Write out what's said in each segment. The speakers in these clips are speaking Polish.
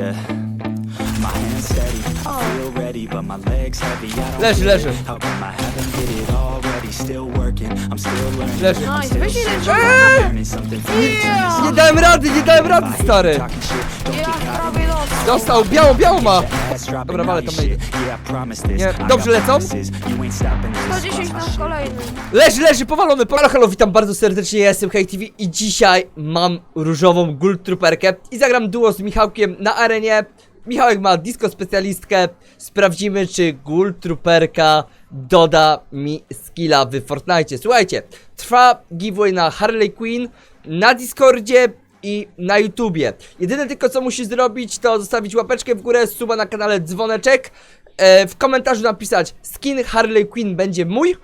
yeah. Leży, leży. Leży. Nice, weź ile Nie dałem rady, nie dałem rady, stary! Dostał. Biało, biało ma! Dobra, walę tam. Nie, dobrze lecą? promises. You ain't stopping this. 110 na kolejny. Leży, leży, powalony! Halo, halo, witam bardzo serdecznie, ja jestem HeyTV i dzisiaj mam różową Gold Trooperkę i zagram duo z Michałkiem na arenie. Michałek ma disco specjalistkę, sprawdzimy czy Gold Trooperka doda mi skilla w Fortnite. Słuchajcie, trwa giveaway na Harley Quinn, na Discordzie i na YouTubie. Jedyne tylko co musisz zrobić to zostawić łapeczkę w górę, suba na kanale, dzwoneczek, e, w komentarzu napisać skin Harley Quinn będzie mój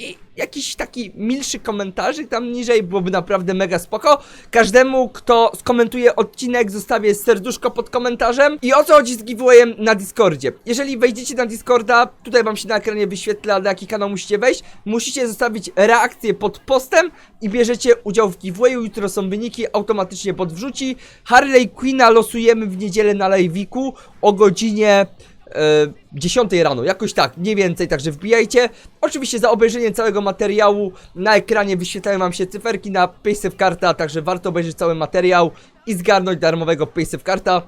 i jakiś taki milszy komentarzyk tam niżej byłoby naprawdę mega spoko. Każdemu, kto skomentuje odcinek, zostawię serduszko pod komentarzem. I o co chodzi z giveawayem na Discordzie? Jeżeli wejdziecie na Discorda, tutaj wam się na ekranie wyświetla, na jaki kanał musicie wejść. Musicie zostawić reakcję pod postem i bierzecie udział w giveawayu. Jutro są wyniki, automatycznie podwrzuci. Harley Quinna losujemy w niedzielę na live'iku o godzinie 10 rano, jakoś tak, mniej więcej, także wbijajcie. Oczywiście za obejrzenie całego materiału na ekranie wyświetlają wam się cyferki na Paysafe Karta, także warto obejrzeć cały materiał i zgarnąć darmowego Paysafe Karta.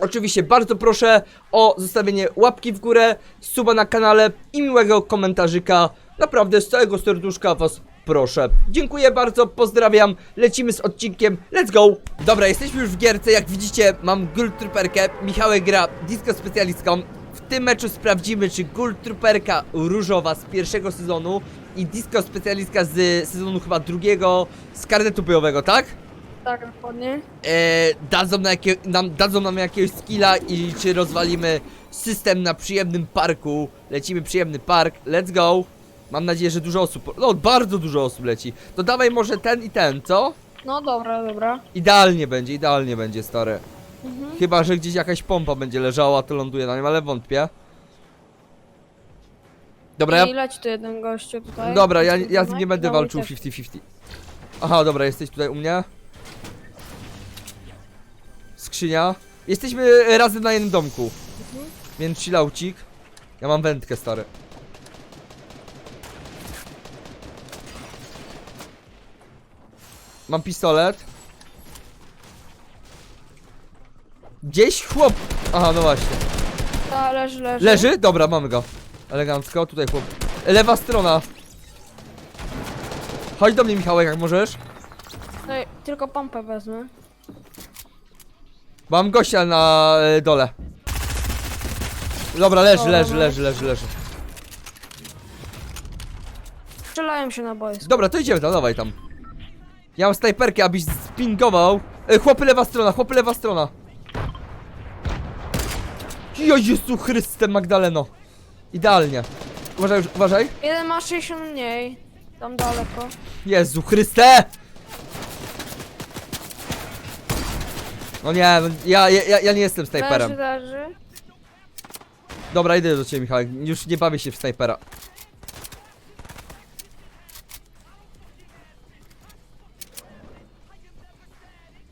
Oczywiście bardzo proszę o zostawienie łapki w górę, suba na kanale i miłego komentarzyka. Naprawdę z całego serduszka was proszę. Dziękuję bardzo, pozdrawiam, lecimy z odcinkiem, let's go! Dobra, jesteśmy już w gierce, jak widzicie mam Gold Trooperkę, Michałek gra disco specjalistką. W tym meczu sprawdzimy, czy Gold Trooperka różowa z pierwszego sezonu i disco specjalistka z sezonu chyba drugiego z karnetu bojowego, tak? Tak, dokładnie. e, dadzą, na jakie, nam, dadzą nam jakiegoś skilla i czy rozwalimy system na przyjemnym parku. Lecimy przyjemny park, let's go. Mam nadzieję, że dużo osób, no bardzo dużo osób leci. To dawaj może ten i ten, co? No dobra, dobra. Idealnie będzie, idealnie będzie, stary. Mhm. Chyba, że gdzieś jakaś pompa będzie leżała, to ląduje na nim, ale wątpię. Dobra, ja, tu jeden gościu tutaj. dobra, ja, ja z nim nie będę dawaj walczył tak. 50-50. Aha, dobra, jesteś tutaj u mnie. Skrzynia. Jesteśmy razem na jednym domku. Więc chillaucik. Ja mam wędkę, stary. Mam pistolet. Gdzieś chłop. Aha, no właśnie. Ta, leży, leży. Leży? Dobra, mamy go. Elegancko, tutaj chłop. Lewa strona. Chodź do mnie, Michałek, jak możesz. Tutaj tylko pompę wezmę. Mam gościa na e, dole. Dobra, leży, Dobra, leży, no. leży, leży, leży. Strzelają się na boisku. Dobra, to idziemy tam, dawaj tam. Ja mam snajperkę, abyś spingował. E, chłopy lewa strona, chłopy lewa strona. Jo Jezu Chryste Magdaleno. Idealnie. Uważaj, uważaj. Jeden ma 60 mniej. Tam daleko. Jezu Chryste! No nie, no ja, ja, ja nie jestem snajperem. Leży, leży. Dobra, idę do ciebie, Michał. Już nie bawię się w snajpera.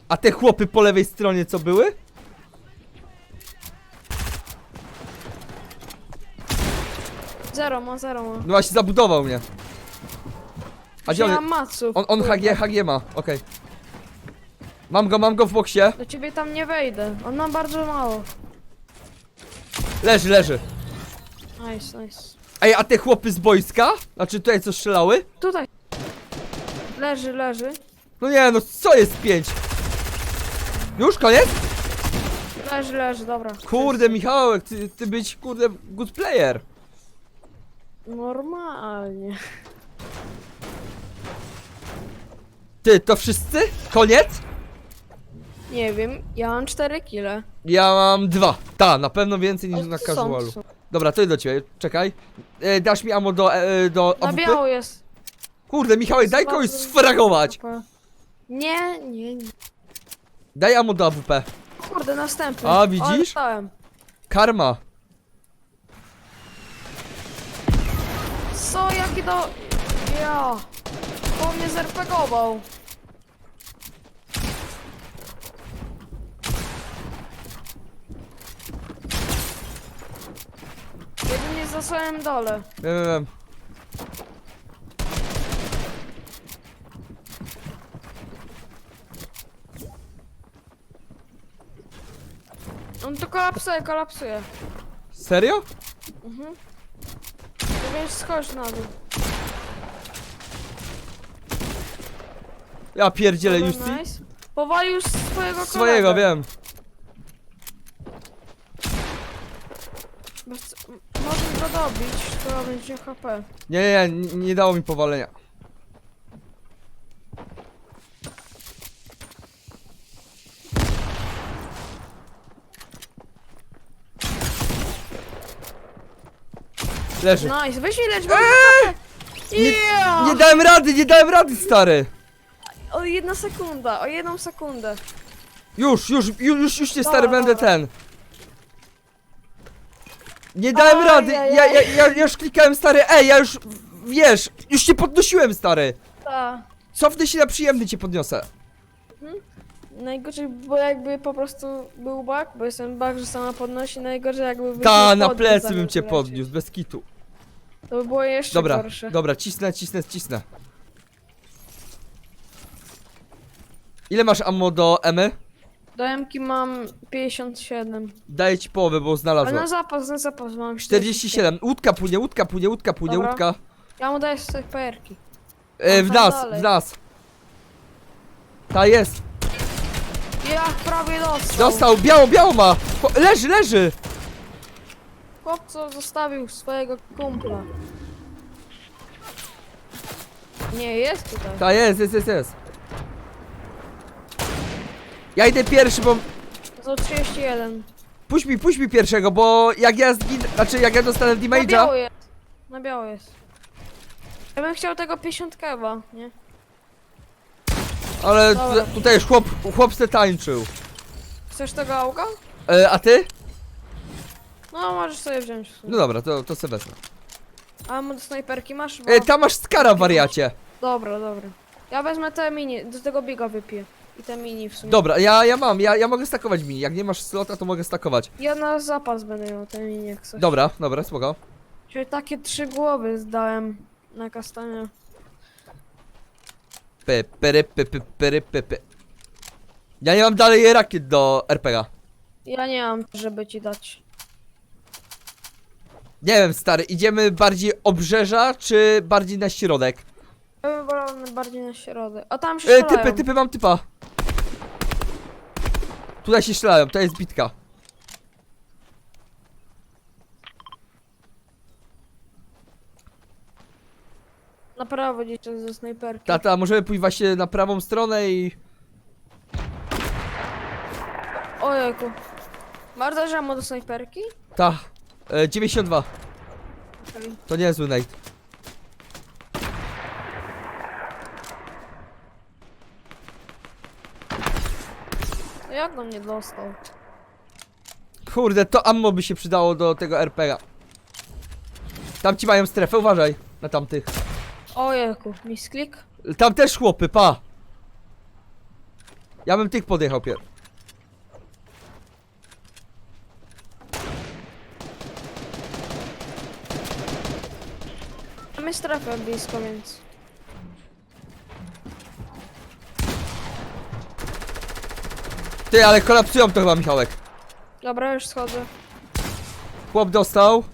A te chłopy po lewej stronie co były? Zero ma, zero ma. No właśnie zabudował mnie. A gdzie Nie on? mam maców. On, on HG, HG ma, okej. Mam go, mam go w boksie. Do ciebie tam nie wejdę. On ma bardzo mało. Leży, leży. Nice, nice. Ej, a te chłopy z boiska? Znaczy tutaj co strzelały? Tutaj. Leży, leży. No nie, no co jest pięć? Już koniec? Leży, leży, dobra. Kurde, Michałek, ty, ty być kurde good player. Normalnie. Ty, to wszyscy? Koniec? Nie wiem, ja mam 4 kile. Ja mam dwa. Ta, na pewno więcej niż na są, casualu. są. Dobra, to idę do ciebie, czekaj. E, dasz mi ammo do, e, do Na AWP? biało jest. Kurde, Michałek, daj kogoś sfragować. Nie, nie, nie. Daj ammo do AWP. Kurde, następny. A, O, widzisz? dostałem. Karma. jaki to... Ja... On mnie zerpegował. Jeden jest na samym dole. Wiem, wiem, wiem. On to kolapsuje, kolapsuje. Serio? Mhm więc schodź na dół. Ja pierdzielę już Dobra, nice. Powalił już swojego swojego, kolegę. wiem. Bez- Możesz go dobić, to będzie HP. Nie, nie, nie, nie dało mi powalenia. Leży. Nice, weź ile lecz Eee! Nie-! Nie dałem rady, nie dałem rady, stary! O jedna sekunda, o jedną sekundę. Już, już, już, już, już cię stary Dobra, będę dobra. ten. Nie dałem rady, ja, ja, ja, ja już klikałem stary, ej, ja już, wiesz, już cię podnosiłem stary. Ta. Cofnę się na przyjemny cię podniosę. Najgorzej, bo jakby po prostu był bug, bo jestem bug, że sama podnosi, najgorzej jakby Ta, na podniósł, plecy zamiast bym cię lecieć. podniósł, bez kitu. To by było jeszcze Dobra, gorsze. dobra, cisnę, cisnę, cisnę. Ile masz ammo do Emy? Do M-ki mam 57. Daję ci połowę, bo Ale znalazłem. na zapas, na zapas mam 47, łódka płynie, łódka płynie, łódka płynie, Dobra. łódka. Ja mu daję sobie perki. E, w Tam nas, dalej. w nas. Ta jest. Ja prawie dostał. Dostał, biało, biało ma. Po, leży, leży. Chłopco zostawił swojego kumpla. Nie, jest tutaj. Ta jest, jest, jest, jest. Ja idę pierwszy, bo... Za 31. Puść mi, puść mi pierwszego, bo jak ja zgin... Znaczy, jak ja dostanę Na damage'a... biało jest. Na biało jest. Ja bym chciał tego 50 kewa, nie? Ale Dobra. tu- tutaj już chłop, chłop se tańczył. Chcesz tego auga? E, a ty? No, możesz sobie wziąć. No dobra, to, to se wezmę. A do snajperki masz? Bo... E, tam masz skara, wariacie. Dobra, dobra. Ja wezmę te mini, do tego biga wypiję. I te mini w sumie. Dobra, ja, ja mam, ja, ja mogę stakować mini. Jak nie masz slota, to mogę stakować. Ja na zapas będę miał te mini jak coś. Dobra, dobra, spoko. Czyli takie trzy głowy zdałem na kastanie. Pyry, py, py, pyry, py, py. Ja nie mam dalej rakiet do RPG. Ja nie mam, żeby ci dać. Nie wiem, stary, idziemy bardziej obrzeża, czy bardziej na środek? Ja bym wolał bardziej na środek. A tam się E, strzelają. typy, typy, mam typa. Tutaj się strzelają, to jest bitka. Na prawo gdzieś to ze snajperki. Tata, możemy pójść właśnie na prawą stronę i... Ojejku. Bardzo żamo do snajperki? Ta, e, 92. Okej. To niezły Nate. No jak on nie dostał? Kurde, to ammo by się przydało do tego RPG. Tam ci mają strefę, uważaj na tamtych. Ojejku, misklik? Tam też chłopy, pa. Ja bym tych podjechał pier. Mamy strefę blisko, więc... Ty, ale kolapsują to chyba Michałek. Dobra, już schodzę. Chłop dostał,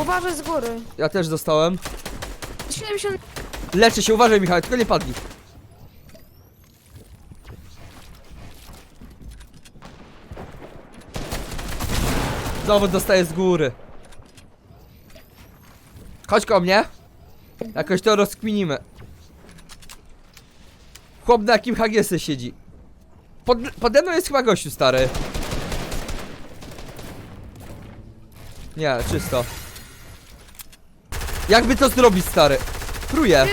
Uważaj z góry. ja też dostałem. 70... Leczę się, uważaj Michał, tylko nie padnij. Znowu dostaję z góry. Chodź ko mnie. Jakoś to rozkminimy. Chłop na jakim hagiesy siedzi. Pod, pode mną jest chyba gościu stary. Nie, czysto. Jakby to zrobić stary? Próję.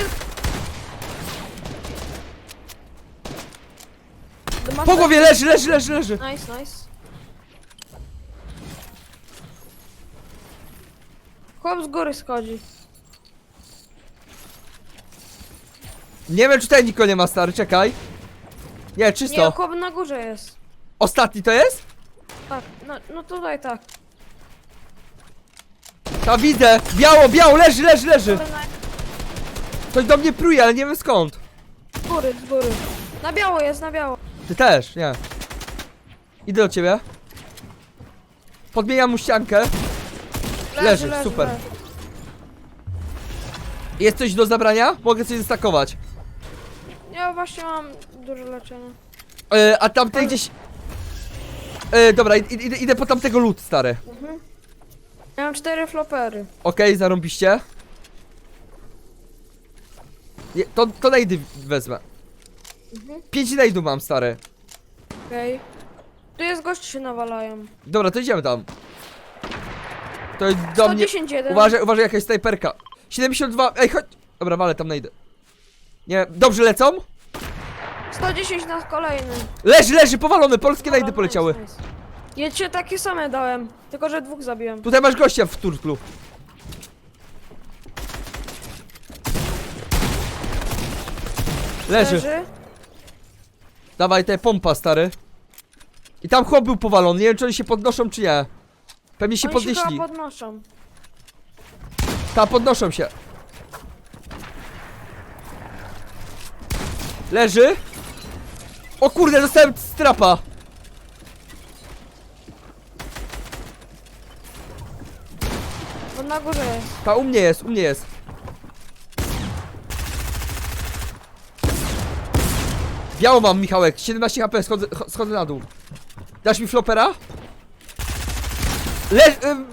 Masz Po głowie leży, leży, leży, leży. Nice, nice. Chłop z góry schodzi. Nie wiem, czy tutaj nikogo nie ma, stary, czekaj. Nie, Nie, czysto. chłop na górze jest. Ostatni to jest? Tak, no, no tutaj tak. Ta widzę! Biało, biało, leży, leży, leży! Ktoś do mnie pruje, ale nie wiem skąd. Z góry, z góry. Na biało jest, na biało. Ty też, nie. Idę do ciebie. Podmieniam mu ściankę. Leży, super. Jest coś do zabrania? Mogę coś zestakować. Ja właśnie mam dużo leczenia. E, a tamten gdzieś... E, dobra, id, id, idę po tamtego lód, stary. Ja mam cztery flopery. Okej, zarąbiście. Je, to, to najdy wezmę. Pięć najdu mam, stary. Okej. Tu jest goście się nawalają. Dobra, to idziemy tam. To jest do mnie... 110 jeden. Uważaj, uważaj, jakaś snajperka. 72, ej, chodź. Dobra, wale, tam najdę. Nie, dobrze lecą? 110 na kolejny. Leży, leży, powalony, polskie najdy Dobra, poleciały. nice, nice. Ja cię takie same dałem, tylko że dwóch zabiłem. Tutaj masz gościa w turtlu. Leży. Dawaj, te pompa, stary. I tam chłop był powalony, nie wiem czy oni się podnoszą czy nie. Pewnie się Oni się podnieśli. chyba podnoszą. Ta, podnoszą się. Leży. O kurde, dostałem strapa. Na górze jest. Ta, u mnie jest, u mnie jest. Biało mam, Michałek, 17 HP, schodzę, cho- schodzę na dół. Dasz mi flopera? Le... Ym...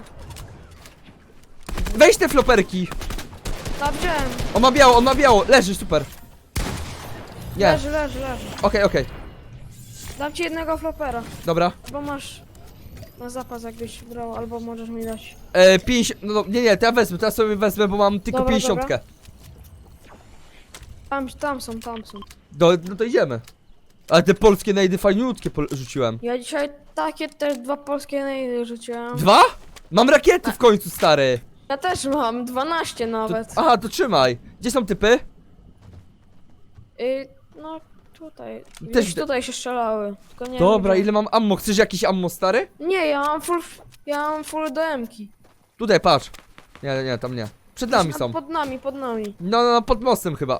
Weź te floperki. Wziąłem. On ma biało, on ma biało, leży, super. Nie, okej, Leży, leży, leży. okej, Dam ci jednego flopera. dobra. Bo masz na zapas jakbyś brał, albo możesz mi dać. E, 50, no, no nie, nie, to ja wezmę, teraz sobie wezmę, bo mam tylko Dobra, 50. dobra. Tam, tam są, tam są. Do, no to idziemy. Ale te polskie najdy fajniutkie pol- rzuciłem. Ja dzisiaj takie też dwa polskie nejdy rzuciłem. Dwa? Mam rakiety w końcu, stary. Ja też mam, 12 To, nawet. aha, to trzymaj. Gdzie są typy? Y, no tutaj. Też Też widzę. tutaj się strzelały. Tylko nie Dobra, wiem, ile mam ammo? Chcesz jakiś ammo, stary? gdzie. Nie, ja mam full. Ja mam full DM-ki. Tutaj, patrz. Nie, nie, tam nie. Przed nami są. Pod nami, pod nami. No, no, no, pod mostem chyba.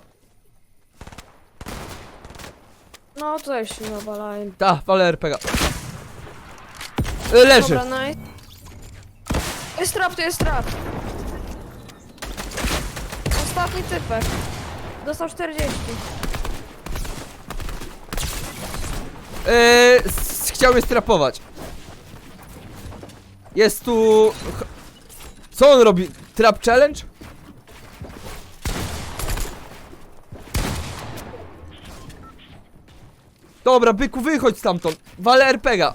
No tutaj się nawalają. Ta, ale RPG. E, Leży. Dobra, nice. Jest trap, to jest trap. Ostatni typek. Dostał 40. Eee, s- chciał mnie strapować. Jest tu... Co on robi? Trap challenge? Dobra, byku, wychodź stamtąd. Wale RPGa.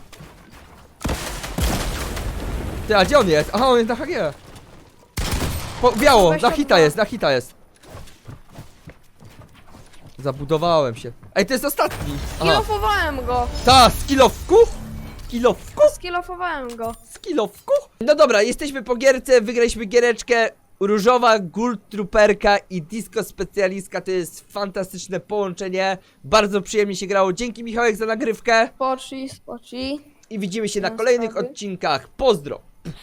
Ty, a gdzie on jest? Aha, on jest na HG. Po, biało, na hita jest, na hita jest. Zabudowałem się. Ej, to jest ostatni. Aha. Skillofowałem go. Ta, skillowku? Skillowku? Skillofowałem go. Skillowku? No dobra, jesteśmy po gierce, wygraliśmy giereczkę. Różowa Gold Trooperka i Disco Specjalistka to jest fantastyczne połączenie. Bardzo przyjemnie się grało. Dzięki Michałek za nagrywkę Spoci, spoci. i widzimy się na kolejnych sprawy. odcinkach. Pozdro!